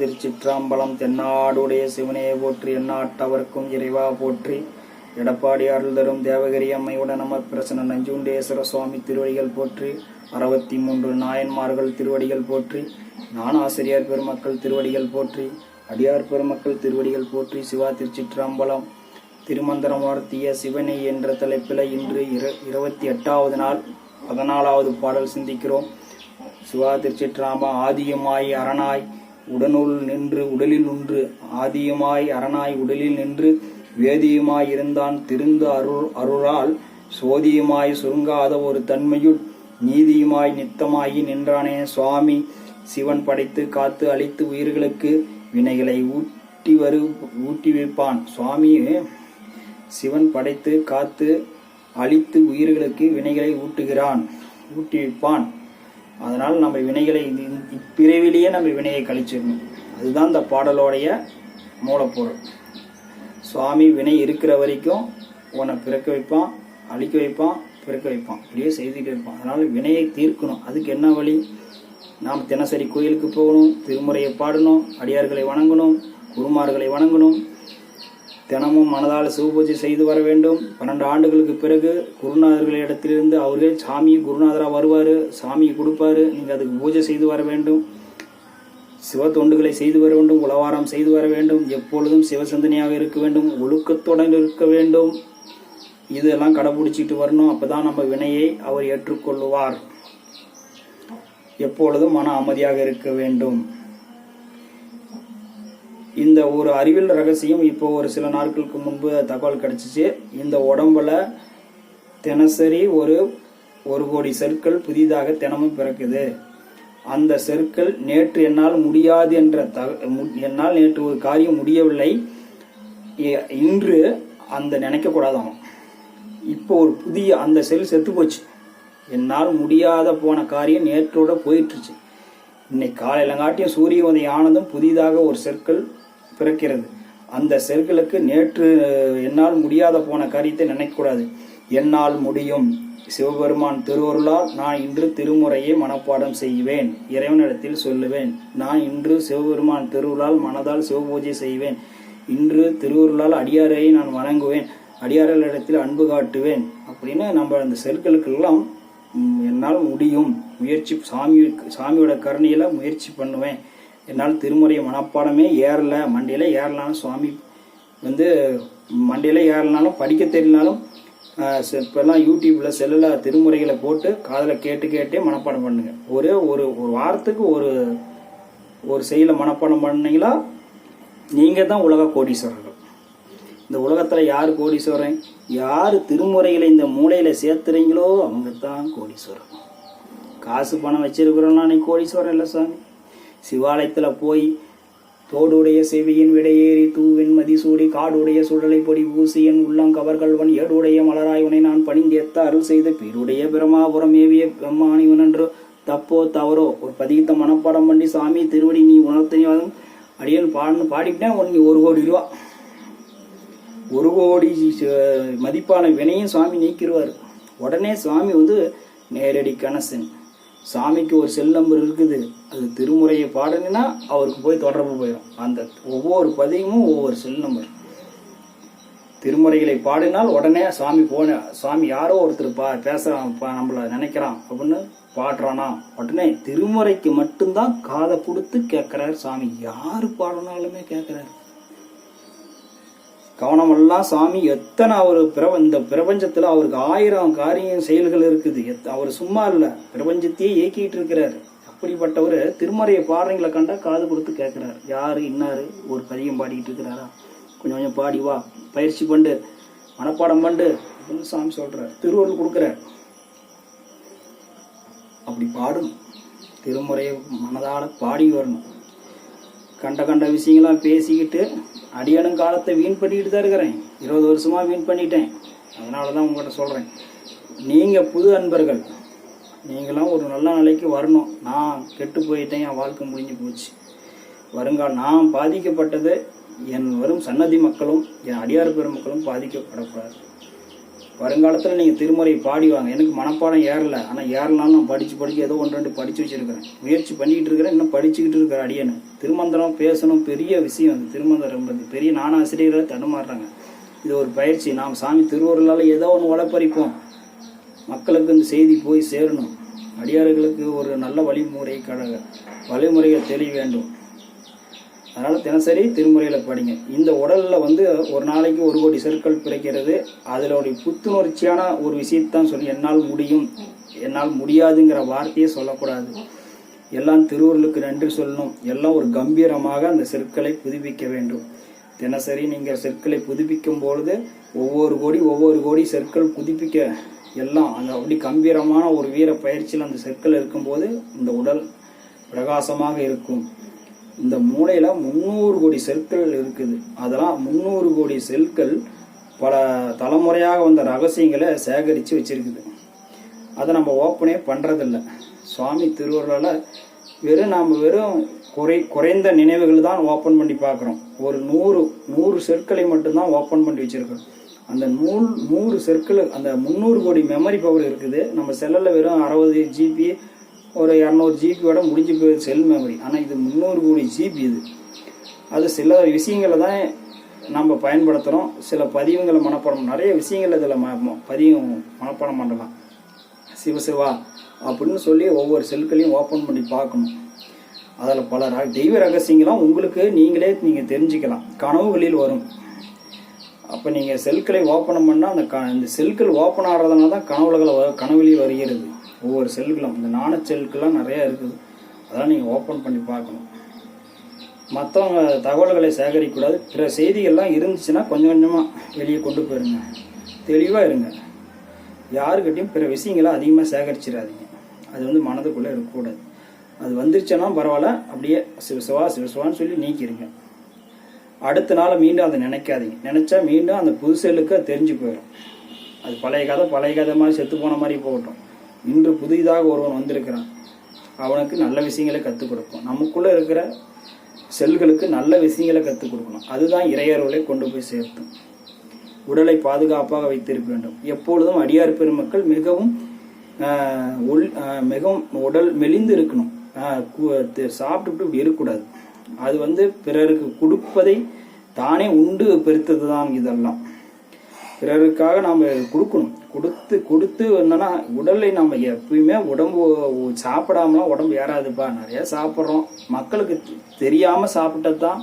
திருச்சிற்றாம்பலம் தென்னாடுடைய சிவனையை போற்றி எந்நாட்டவர்க்கும் இறைவா போற்றி. எடப்பாடி அருள் தரும் தேவகிரி அம்மையுடன் நம பிரசன நஞ்சுண்டேஸ்வர சுவாமி திருவடிகள் போற்றி. அறுபத்தி மூன்று நாயன்மார்கள் திருவடிகள் போற்றி. ஞானாசிரியர் பெருமக்கள் திருவடிகள் போற்றி. அடியார் பெருமக்கள் திருவடிகள் போற்றி. சிவா திருச்சிற்றாம்பலம் திருமந்திரம் வார்த்திய சிவனை என்ற தலைப்பில் இன்று இரு இருபத்தி எட்டாவது நாள் பதினாலாவது பாடல் சிந்திக்கிறோம். சிவா திருச்சிற்றாம ஆதியமாய் அரணாய். உடனுள் நின்று உடலில் உன்று ஆதியுமாய் அரணாய் உடலில் நின்று வேதியுமாய் இருந்தான் திருந்து அருள் அருளால் சோதியுமாய் சுருங்காத ஒரு தன்மையுள் நீதியுமாய் நித்தமாகி நின்றானே சுவாமி. சிவன் படைத்து காத்து அழித்து உயிர்களுக்கு வினைகளை ஊட்டி வரு ஊட்டி வைப்பான். சுவாமி சிவன் படைத்து காத்து அழித்து உயிர்களுக்கு வினைகளை ஊட்டுகிறான் ஊட்டி வைப்பான். அதனால் நம்ம வினைகளை இது- இப்பிறவிலேயே நம்ம வினையை கழிச்சிடணும். அதுதான் இந்த பாடலோடைய மூலப்பொருள். சுவாமி வினை இருக்கிற வரைக்கும் உன்னை பிறக்க வைப்பான் அழிக்க வைப்பான் பிறக்க வைப்பான். இப்படியே செய்துகிட்டே இருப்பான். அதனால் வினையை தீர்க்கணும். அதுக்கு என்ன வழி? நாம் தினசரி கோயிலுக்கு போகணும் திருமுறையை பாடணும் அடியார்களை வணங்கணும் குருமார்களை வணங்கணும் தினமும் மனதால் சிவபூஜை செய்து வர வேண்டும். பன்னெண்டு ஆண்டுகளுக்கு பிறகு குருநாதர்களிடத்திலிருந்து அவரே சாமி குருநாதராக வருவார் சாமியை கொடுப்பாரு. நீங்கள் அதுக்கு பூஜை செய்து வர வேண்டும். சிவ தொண்டுகளை செய்து வர வேண்டும். உளவாரம் செய்து வர வேண்டும். எப்பொழுதும் சிவசிந்தனையாக இருக்க வேண்டும். ஒழுக்கத்துடன் இருக்க வேண்டும். இதெல்லாம் கடைபிடிச்சிட்டு வரணும். அப்பதான் நம்ம வினையை அவர் ஏற்றுக்கொள்ளுவார். எப்பொழுதும் மன அமைதியாக இருக்க வேண்டும். இந்த ஒரு அறிவியல் ரகசியம் இப்போ ஒரு சில நாட்களுக்கு முன்பு தகவல் கிடைச்சிச்சு. இந்த உடம்புல தினசரி ஒரு ஒரு கோடி செற்கள் புதிதாக தினமும் பிறக்குது. அந்த செற்கள் நேற்று என்னால் முடியாது என்ற தக மு- என்னால் நேற்று ஒரு காரியம் முடியவில்லை. இன்று அந்த நினைக்கக்கூடாதாம். இப்போ ஒரு புதிய அந்த செல் செத்து போச்சு. என்னால் முடியாத போன காரியம் நேற்றோட போயிட்டுருச்சு. இன்னைக்கு காலையிலங்காட்டியும் சூரிய உதயம் ஆனதும் புதிதாக ஒரு செற்கள் பிறக்கிறது. அந்த செற்களுக்கு நேற்று என்னால் முடியாத போன காரியத்தை நினைக்கக்கூடாது. என்னால் முடியும். சிவபெருமான் திருவருளால் நான் இன்று திருமுறையை மனப்பாடம் செய்வேன். இறைவனிடத்தில் சொல்லுவேன் நான் இன்று சிவபெருமான் திருவுருளால் மனதால் சிவபூஜை செய்வேன். இன்று திருவுருளால் அடியாரை நான் வணங்குவேன். அடியார்களிடத்தில் அன்பு காட்டுவேன். அப்படின்னு நம்ம அந்த செல்களுக்கெல்லாம் என்னால் முடியும். முயற்சி சாமி சாமியோட கருணையில் முயற்சி பண்ணுவேன். என்னால் திருமுறை மனப்பாடமே ஏறல. மண்டையில் ஏறலான்னு சுவாமி வந்து மண்டையில் ஏறலனாலும் படிக்க தெரியலனாலும் இப்போல்லாம் செ- செல்லில் திருமுறைகளை போட்டு காதில் கேட்டு கேட்டே மனப்பாடம் பண்ணுங்க. ஒரே ஒரு ஒரு வாரத்துக்கு ஒரு ஒரு செயலை மனப்பாடம் பண்ணீங்களா? நீங்கள் தான் உலக கோடீஸ்வரர்கள். இந்த உலகத்தில் யார் கோடீஸ்வரன்? யார் திருமுறைகளை இந்த மூளையில் சேர்த்துறீங்களோ அவங்க தான் கோடீஸ்வரன் காசு பணம் வச்சிருக்கிறோம்னா நீ கோடீஸ்வரன் இல்லை சாமி சிவாலயத்தில் போய் தோடுடைய செவியின் விடையேறி தூவின் மதிசூடி காடுடைய சுடலை பொடி பூசியன் உள்ளம் கவர்கள்வன் ஏடுடைய மலராய்வனை நான் பணிந்தேத்த அருள் செய்த பீருடைய பிரமாபுரம் ஏவிய பிரம்மாணிவனன்று தப்போ தவறோ? ஒரு பதிகித்த மனப்பாடம் பண்ணி சாமி திருவடி நீ உணர்த்தினாலும் அடியன் பாடன்னு பாடிட்டேன் உனக்கு ஒரு கோடி ரூபா. ஒரு கோடி மதிப்பான வினையும் சுவாமி நீக்கிடுவார் உடனே சுவாமி வந்து நேரடி கணசன். சாமிக்கு ஒரு செல் நம்பர் இருக்குது அது திருமுறையை பாடுங்கன்னா அவருக்கு போய் தொடர்பு போயிடும் அந்த ஒவ்வொரு பதியமும் ஒவ்வொரு செல் நம்பர் திருமுறைகளை பாடினால் உடனே சாமி போன சாமி யாரோ ஒருத்தர் பா பேசுறான் பா- நினைக்கிறான் அப்படின்னு பாடுறானா உடனே திருமுறைக்கு மட்டும்தான் காதை கொடுத்து கேட்குறாரு சாமி. யாரு பாடினாலுமே கேட்குறாரு. கவனமெல்லாம் சாமி எத்தனை அவர் பிரப இந்த பிரபஞ்சத்தில் அவருக்கு ஆயிரம் காரியம் செயல்கள் இருக்குது. எத்- அவர் சும்மா இல்லை பிரபஞ்சத்தையே இயக்கிட்டு இருக்கிறார். அப்படிப்பட்டவர் திருமறையை பாடுறீங்களை கண்டா காது கொடுத்து கேட்குறாரு. யார் இன்னார் ஒரு பதியம் பாடிக்கிட்டு இருக்கிறாரா? கொஞ்சம் கொஞ்சம் பாடி வா பயிற்சி பண்ணு மனப்பாடம் பண்ணு அப்படின்னு சாமி சொல்கிறார் திருவருள் கொடுக்குறார். அப்படி பாடணும். திருமுறையை மனதால் பாடி வரணும். கண்ட கண்ட விஷயங்களாம் பேசிக்கிட்டு அடியனும் காலத்தை வீண் பண்ணிக்கிட்டு தான் இருக்கிறேன். இருபது வருஷமாக வீண் பண்ணிட்டேன். அதனால தான் உங்கள்கிட்ட சொல்கிறேன் நீங்கள் புது அன்பர்கள். நீங்களாம் ஒரு நல்ல நிலைக்கு வரணும். நான் கெட்டு போயிட்டேன் என் வாழ்க்கை முடிஞ்சு போச்சு. வருங்கால் நான் பாதிக்கப்பட்டது என் வரும் சன்னதி மக்களும் என் அடியார் பெருமக்களும் பாதிக்கப்படக்கூடாது. வருங்காலத்தில் நீங்கள் திருமுறை பாடிவாங்க. எனக்கு மனப்பாடம் ஏறல. ஆனால் ஏறலாம் நான் படித்து படிக்க ஏதோ ஒன்று ரெண்டு படித்து வச்சுருக்கிறேன். முயற்சி பண்ணிக்கிட்டு இருக்கிறேன். இன்னும் படிச்சுக்கிட்டு இருக்கிற அடியனு திருமந்திரம் பேசணும் பெரிய விஷயம் அது. திருமந்திரம் என்பது பெரிய நானாசிரியர்களை தடுமாறுறாங்க. இது ஒரு பயிற்சி. நாம் சாமி திருவருளால் ஏதோ ஒன்று உழைப்பறிப்போம் மக்களுக்கு இந்த செய்தி போய் சேரணும். அடியார்களுக்கு ஒரு நல்ல வழிமுறை கழக வழிமுறையை தெரிய வேண்டும். அதனால் தினசரி திருமுறையில் படிங்க. இந்த உடலில் வந்து ஒரு நாளைக்கு ஒரு கோடி செற்கள் பிறக்கிறது. அதனுடைய புத்துணர்ச்சியான ஒரு விஷயத்தான் சொல்லி என்னால் முடியும். என்னால் முடியாதுங்கிற வார்த்தையே சொல்லக்கூடாது. எல்லாம் திருவருளுக்கு நன்றி சொல்லணும். எல்லாம் ஒரு கம்பீரமாக அந்த செற்களை புதுப்பிக்க வேண்டும். தினசரி நீங்கள் செருக்களை புதுப்பிக்கும் பொழுது ஒவ்வொரு கோடி ஒவ்வொரு கோடி செற்கள் புதுப்பிக்க எல்லாம் அந்த அப்படி கம்பீரமான ஒரு வீர பயிற்சியில் அந்த செற்கள் இருக்கும்போது இந்த உடல் பிரகாசமாக இருக்கும். இந்த மூளையில முந்நூறு கோடி செல்கள் இருக்குது. அதெல்லாம் முந்நூறு கோடி செல்கள் பல தலைமுறையாக வந்த ரகசியங்களை சேகரித்து வச்சிருக்குது. அதை நம்ம ஓப்பனே பண்ணுறதில்ல சுவாமி திருவருளால் வெறும் நாம் வெறும் குறை குறைந்த நினைவுகள் தான் ஓப்பன் பண்ணி பார்க்குறோம். ஒரு நூறு நூறு செற்களை மட்டும்தான் ஓப்பன் பண்ணி வச்சுருக்கோம் அந்த நூல் நூறு செற்கள் அந்த முந்நூறு கோடி மெமரி பவர் இருக்குது. நம்ம செல்லில் வெறும் அறுபது ஜிபி ஒரு இரநூறு ஜிபியோட முடிஞ்சு போகுது செல் மெமரி ஆனால் இது முந்நூறு கோடி ஜிபி இது. அது சில விஷயங்களை தான் நம்ம பயன்படுத்துகிறோம் சில பதிவுங்களை மனப்பாடம். நிறைய விஷயங்கள் இதில் ம பதிவு மனப்பாடம் பண்ணலாம் சிவசிவா அப்படின்னு சொல்லி ஒவ்வொரு செல்களையும் ஓப்பன் பண்ணி பார்க்கணும். அதில் பல ர- தெய்வ ரகசியங்களாம் உங்களுக்கு நீங்களே நீங்கள் தெரிஞ்சுக்கலாம். கனவுகளில் வரும். அப்போ நீங்கள் செல்களை ஓப்பன் பண்ணால் அந்த க இந்த செல்கள் ஓப்பன் ஆகிறதுனால தான் கனவுகளை வ கனவுலேயே வருகிறது. ஒவ்வொரு செல்களும் இந்த நாண செல்கள்லாம் நிறையா இருக்குது. அதெல்லாம் நீங்கள் ஓப்பன் பண்ணி பார்க்கணும். மற்றவங்க தகவல்களை சேகரிக்கக்கூடாது. பிற செய்திகள்லாம் இருந்துச்சுன்னா கொஞ்சம் கொஞ்சமாக வெளியே கொண்டு போயிருங்க. தெளிவாக இருங்க. யாருக்கிட்டையும் பிற விஷயங்களை அதிகமாக சேகரிச்சிடாதீங்க. அது வந்து மனதுக்குள்ளே இருக்கக்கூடாது. அது வந்துருச்சுன்னா பரவாயில்ல அப்படியே சிவசிவா சிவசிவான்னு சொல்லி நீக்கிருங்க. அடுத்த நாள் மீண்டும் அதை நினைக்காதீங்க. நினச்சா மீண்டும் அந்த புது செல்லுக்கு தெரிஞ்சு போயிடும் அது பழைய கதை பழைய கதை மாதிரி செத்து போன மாதிரி போகட்டும். இன்று புதிதாக ஒருவன் வந்திருக்கிறான். அவனுக்கு நல்ல விஷயங்களை கற்றுக் கொடுப்போம். நமக்குள்ளே இருக்கிற செல்களுக்கு நல்ல விஷயங்களை கற்றுக் கொடுக்கணும். அதுதான் இறையர்களை கொண்டு போய் சேர்த்தும். உடலை பாதுகாப்பாக வைத்திருக்க வேண்டும். எப்பொழுதும் அடியார் பெருமக்கள் மிகவும் உள் மிகவும் உடல் மெலிந்து இருக்கணும். சாப்பிட்டுட்டு இப்படி இருக்கக்கூடாது. அது வந்து பிறருக்கு கொடுப்பதை தானே உண்டு பெருத்தது தான் இதெல்லாம். பிறருக்காக நாம் கொடுக்கணும். கொடுத்து கொடுத்து என்னன்னா உடலை நம்ம எப்பயுமே உடம்பு சாப்பிடாமலாம் உடம்பு ஏறாதுப்பா. நிறைய சாப்பிட்றோம். மக்களுக்கு தெரியாமல் சாப்பிட்டது தான்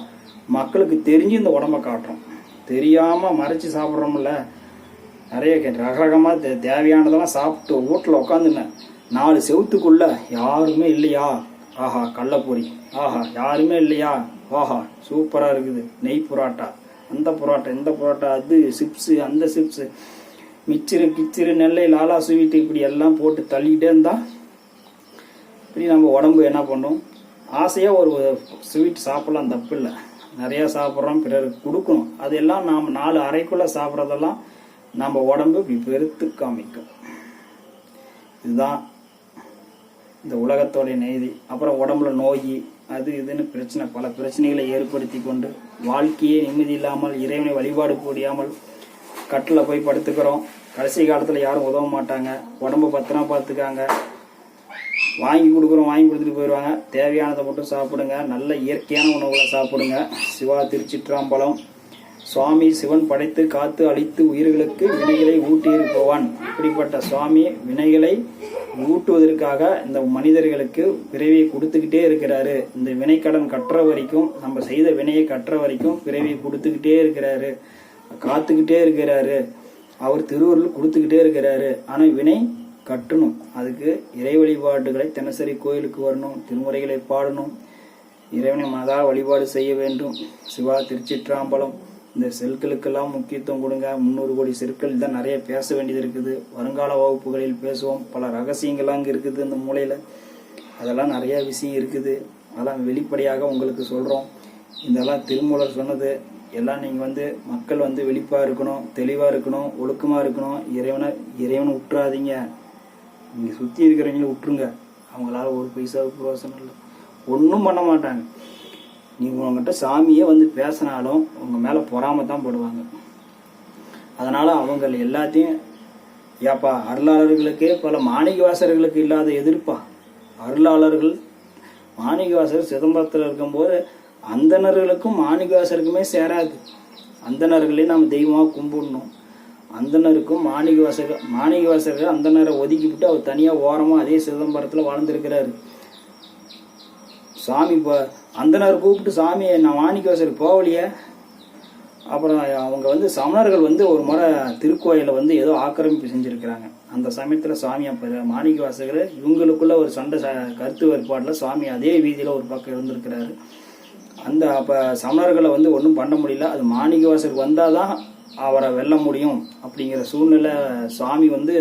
மக்களுக்கு தெரிஞ்சு இந்த உடம்ப காட்டுறோம். தெரியாமல் மறைச்சி சாப்பிட்றோம்ல. நிறைய ரகரகமாக தே தேவையானதெல்லாம் சாப்பிட்டு வீட்டில் உட்காந்துனேன் நாலு செவுத்துக்குள்ளே யாருமே இல்லையா? ஆஹா கள்ளப்பொரி ஆஹா யாருமே இல்லையா? ஆஹா சூப்பராக இருக்குது. நெய் புரோட்டா. அந்த புரோட்டா இந்த புரோட்டா அது சிப்ஸு அந்த சிப்ஸு. மிச்சரு கிச்சரு நெல்லை லாலா ஸ்வீட்டு இப்படி எல்லாம் போட்டு தள்ளிக்கிட்டே இருந்தால் இப்படி நம்ம உடம்பு என்ன பண்ணும்? ஆசையாக ஒரு ஸ்வீட் சாப்பிட்லாம் தப்பு இல்லை. நிறையா சாப்பிட்றோம் பிறருக்கு கொடுக்கணும். அதெல்லாம் நாம் நாலு அறைக்குள்ளே சாப்பிட்றதெல்லாம் நம்ம உடம்பு இப்படி பெருத்து காமிக்கும். இதுதான் இந்த உலகத்தோடைய நெய்தி அப்புறம் உடம்புல நோய் அது இதுன்னு பிரச்சனை பல பிரச்சனைகளை ஏற்படுத்தி கொண்டு வாழ்க்கையே நிம்மதி இல்லாமல் இறைவனை வழிபாடு முடியாமல் கட்டில் போய் படுத்துக்கிறோம். கடைசி காலத்தில் யாரும் உதவ மாட்டாங்க. உடம்ப பத்திரமா பார்த்துக்காங்க வாங்கி கொடுக்குறோம் வாங்கி கொடுத்துட்டு போயிடுவாங்க தேவையானதை மட்டும் சாப்பிடுங்க. நல்ல இயற்கையான உணவுகளை சாப்பிடுங்க. சிவா திருச்சிற்றாம்பழம் சுவாமி சிவன் படைத்து காத்து அழித்து உயிர்களுக்கு வினைகளை ஊட்டியிருப்பவன். இப்படிப்பட்ட சுவாமி வினைகளை ஊட்டுவதற்காக இந்த மனிதர்களுக்கு பிறவியை கொடுத்துக்கிட்டே இருக்கிறாரு. இந்த வினைக்கடன் கற்ற வரைக்கும் நம்ம செய்த வினையை கற்ற வரைக்கும் பிறவியை கொடுத்துக்கிட்டே இருக்கிறாரு. காத்துக்கிட்டே இருக்கிறாரு. அவர் திருவருள் கொடுத்துக்கிட்டே இருக்கிறாரு. ஆனால் வினை கட்டணும். அதுக்கு இறை வழிபாடுகளை தினசரி கோயிலுக்கு வரணும் திருமுறைகளை பாடணும். இறைவனை மதா வழிபாடு செய்ய வேண்டும். சிவா திருச்சிற்றாம்பலம். இந்த செல்களுக்கெல்லாம் முக்கியத்துவம் கொடுங்க. முந்நூறு கோடி செற்கள் தான் நிறைய பேச வேண்டியது இருக்குது. வருங்கால வகுப்புகளில் பேசுவோம். பல ரகசியங்கள்லாம் அங்கே இருக்குது இந்த மூலையில். அதெல்லாம் நிறைய விஷயம் இருக்குது. அதெல்லாம் வெளிப்படையாக உங்களுக்கு சொல்கிறோம் இதெல்லாம் திருமூலர் சொன்னது. எல்லாம் நீங்கள் வந்து மக்கள் வந்து வெளிப்பாக இருக்கணும் தெளிவாக இருக்கணும் ஒழுக்கமாக இருக்கணும். இறைவனை இறைவனை விட்டுறாதீங்க நீங்கள் சுற்றி இருக்கிறவங்களும் விட்டுருங்க அவங்களால ஒரு பைசா பிரயோசனம் இல்லை. ஒன்றும் பண்ண மாட்டாங்க. நீ உங்ககிட்ட சாமியே வந்து பேசினாலும் உங்கள் மேலே பொறாம தான் போடுவாங்க. அதனால் அவங்க எல்லாத்தையும் ஏப்பா அருளாளர்களுக்கே பல மாணிகவாசர்களுக்கு இல்லாத எதிர்ப்பா? அருளாளர்கள் மாணிகவாசர் சிதம்பரத்தில் இருக்கும்போது அந்தணர்களுக்கும் மாணிகவாசருக்குமே சேராது. அந்தணர்களே நம்ம தெய்வமாக கும்பிடணும். அந்தணருக்கும் மாணிகவாசகர் மாணிகவாசகர் அந்தனரை ஒதுக்கிவிட்டு அவர் தனியாக ஓரமாக அதே சிதம்பரத்தில் வாழ்ந்திருக்கிறாரு. சாமி இப்போ அந்தனர் கூப்பிட்டு சாமி நான் மாணிக்கவாசர் போகலையே. அப்புறம் அவங்க வந்து சமணர்கள் வந்து ஒரு முறை திருக்கோயிலை வந்து ஏதோ ஆக்கிரமிப்பு செஞ்சுருக்கிறாங்க. அந்த சமயத்தில் சாமி அப்போ மாணிக்க வாசகர் இவங்களுக்குள்ள ஒரு சண்டை ச கருத்து வேறுபாட்டில் சாமி அதே வீதியில் ஒரு பக்கம் இருந்திருக்கிறாரு. அந்த அப்போ சமணர்களை வந்து ஒன்றும் பண்ண முடியல. அது மாணிக்க வாசகர் வந்தால் தான் அவரை வெல்ல முடியும் அப்படிங்கிற சூழ்நிலை சாமி வந்து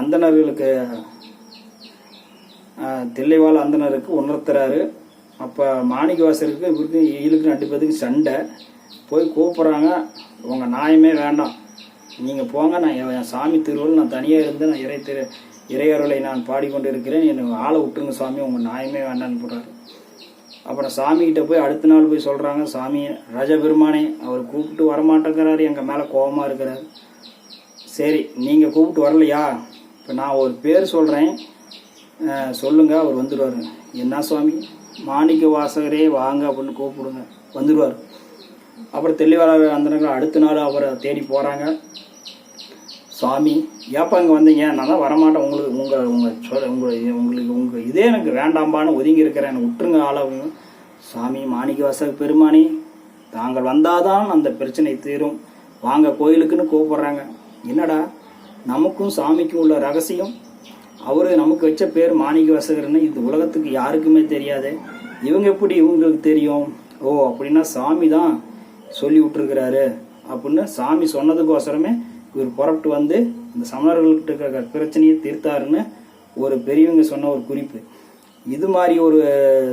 அந்தனர்களுக்கு அந்தணர்களுக்கு தில்லைவாழ் அந்தனருக்கு உணர்த்துறாரு. அப்போ மாணிக்கவாசருக்கு இவருக்கு ஈழுக்கு ரெண்டு பேத்துக்கு சண்டை. போய் கூப்பிட்றாங்க உங்கள் நியாயமே வேண்டாம். நீங்கள் போங்க நான் என் என் சாமி திருவள்ளுவர் நான் தனியாக இருந்து நான் இறை திரு இறையருளை நான் பாடிக்கொண்டு இருக்கிறேன் எனக்கு ஆளை விட்டுருங்க சாமி உங்கள் நியாயமே வேண்டாம்னு போடுறாரு. அப்புறம் சாமிகிட்ட போய் அடுத்த நாள் போய் சொல்கிறாங்க சாமி ராஜபெருமானே அவர் கூப்பிட்டு வரமாட்டேங்கிறாரு. எங்கள் மேலே கோபமாக இருக்கிறார். சரி நீங்கள் கூப்பிட்டு வரலையா? இப்போ நான் ஒரு பேர் சொல்கிறேன் சொல்லுங்க அவர் வந்துடுவார் என்ன சுவாமி? மாணிக்க வாசகரே வாங்க அப்படின்னு கூப்பிடுங்க. வந்துடுவார் அப்புறம் தெளிவாளர் வந்தனங்க அடுத்த நாள் அவரை தேடி போகிறாங்க சுவாமி ஏப்பா இங்கே வந்தீங்க? நான் தான் வரமாட்டேன். உங்களுக்கு உங்கள் உங்கள் சொல் உங்கள் உங்களுக்கு உங்கள் இதே எனக்கு வேண்டாம்பான்னு ஒதுங்கி இருக்கிறேன். எனக்கு விட்டுருங்க ஆளவங்க சாமி மாணிக்க வாசக பெருமானி தாங்கள் வந்தாதான் அந்த பிரச்சனை தீரும். வாங்க கோயிலுக்குன்னு கூப்பிட்றாங்க. என்னடா? நமக்கும் சாமிக்கும் உள்ள ரகசியம்? அவர் நமக்கு வச்ச பேர் மாணிக்க வாசகர்னு இந்த உலகத்துக்கு யாருக்குமே தெரியாது. இவங்க எப்படி இவங்களுக்கு தெரியும்? ஓ அப்படின்னா சாமி தான் சொல்லி விட்டுருக்கிறாரு. அப்படின்னு சாமி சொன்னதுக்கோசரமே இவர் புறப்பட்டு வந்து இந்த சமணர்கள்கிட்ட இருக்கிற பிரச்சனையை தீர்த்தாருன்னு ஒரு பெரியவங்க சொன்ன ஒரு குறிப்பு. இது மாதிரி ஒரு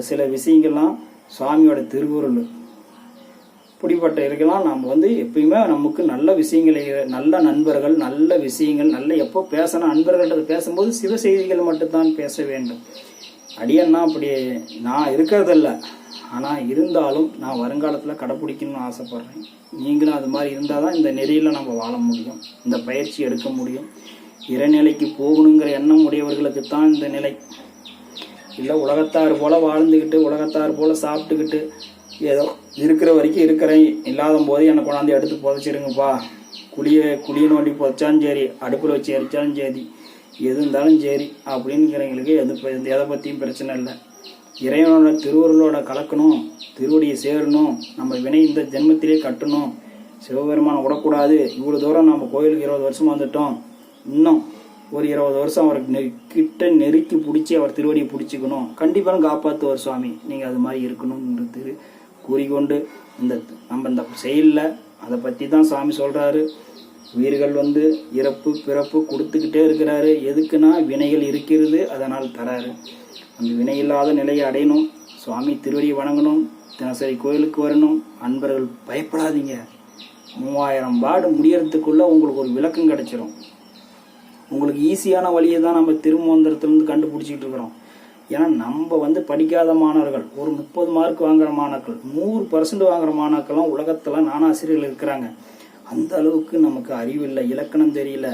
சில விஷயங்கள்லாம் சுவாமியோட திருவுருள். இப்படிப்பட்ட இருக்கலாம் நாம் வந்து எப்பயுமே நமக்கு நல்ல விஷயங்களை நல்ல நண்பர்கள் நல்ல விஷயங்கள் நல்ல எப்போ பேசணும் நண்பர்கள்ட்ட பேசும்போது சிவ செய்திகள் மட்டும்தான் பேச வேண்டும். அடியன்னா அப்படி நான் இருக்கிறதில்ல. ஆனால் இருந்தாலும் நான் வருங்காலத்தில் கடைப்பிடிக்கணும்னு ஆசைப்பட்றேன். நீங்களும் அது மாதிரி இருந்தால் தான் இந்த நெறியில் நம்ம வாழ முடியும். இந்த பயிற்சி எடுக்க முடியும். இறைநிலைக்கு போகணுங்கிற எண்ணம் உடையவர்களுக்கு தான் இந்த நிலை. இல்லை உலகத்தார் போல் வாழ்ந்துக்கிட்டு உலகத்தார் போல் சாப்பிட்டுக்கிட்டு ஏதோ இருக்கிற வரைக்கும் இருக்கிறேன். இல்லாத போது என்னை கொண்டாந்து எடுத்து புதைச்சிடுங்கப்பா. குழிய குழிய நோண்டி புதைச்சாலும் சரி அடுப்பில் வச்சு எரிச்சாலும் சரி எது இருந்தாலும் சரி அப்படிங்கிறவங்களுக்கு எது எதை பற்றியும் பிரச்சனை இல்லை. இறைவனோட திருவருளோட கலக்கணும் திருவடியை சேரணும் நம்ம வினை இந்த ஜென்மத்திலே கட்டணும். சிவபெருமானை விடக்கூடாது. இவ்வளோ தூரம் நம்ம கோயிலுக்கு இருபது வருஷம் வந்துட்டோம். இன்னும் ஒரு இருபது வருஷம் அவருக்கு நெ கிட்ட நெருக்கி பிடிச்சி அவர் திருவடியை பிடிச்சிக்கணும். கண்டிப்பாக காப்பாற்றுவார் சுவாமி. நீங்கள் அது மாதிரி இருக்கணும்ன்றது கூறிக்கொண்டு இந்த நம்ம இந்த செயலில் அதை பற்றி தான் சாமி சொல்கிறாரு உயிர்கள் வந்து இறப்பு பிறப்பு கொடுத்துக்கிட்டே இருக்கிறாரு. எதுக்குன்னா வினைகள் இருக்கிறது அதனால் தராரு. அந்த வினை இல்லாத நிலையை அடையணும். சுவாமி திருவடியை வணங்கணும். தினசரி கோயிலுக்கு வரணும். அன்பர்கள் பயப்படாதீங்க. மூவாயிரம் பாடு முடியறதுக்குள்ளே உங்களுக்கு ஒரு விளக்கம் கிடச்சிரும். உங்களுக்கு ஈஸியான வழியை தான் நம்ம திருமந்திரத்துலேருந்து கண்டுபிடிச்சிட்டு இருக்கிறோம். ஏன்னா நம்ம வந்து படிக்காத மாணவர்கள் ஒரு முப்பது மார்க் வாங்குற மாணாக்கள் நூறு பர்சன்ட் வாங்குற மாணாக்கள்லாம் உலகத்தில் நானாசிரியர்கள் இருக்கிறாங்க. அந்த அளவுக்கு நமக்கு அறிவில்லை இலக்கணம் தெரியல.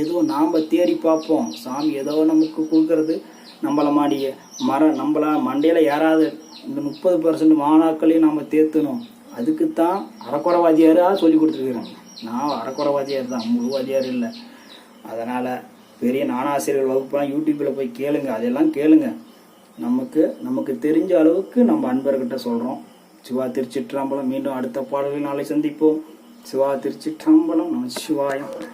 ஏதோ நாம் தேடி பார்ப்போம். சாமி ஏதோ நமக்கு கொடுக்கறது நம்மளை மாடிய மர நம்மளா மண்டையில் யாராவது இந்த முப்பது பர்சன்ட் மாணாக்களையும் நாம் தேர்த்தணும். அதுக்குத்தான் அறக்குறவாதியாராக சொல்லி கொடுத்துருக்குறாங்க. நான் அறக்குறவாதியார் தான் முழுவாதியார் இல்லை. அதனால் பெரிய நானாசிரியர் வகுப்பெல்லாம் யூடியூப்பில் போய் கேளுங்க. அதெல்லாம் கேளுங்க. நமக்கு நமக்கு தெரிஞ்ச அளவுக்கு நம்ம அன்பர்கிட்ட சொல்கிறோம் சிவா திருச்சிற்றம்பலம். மீண்டும் அடுத்த பாடலில் நாளை சந்திப்போம். சிவா திருச்சிற்றம்பலம் நம சிவாயம்.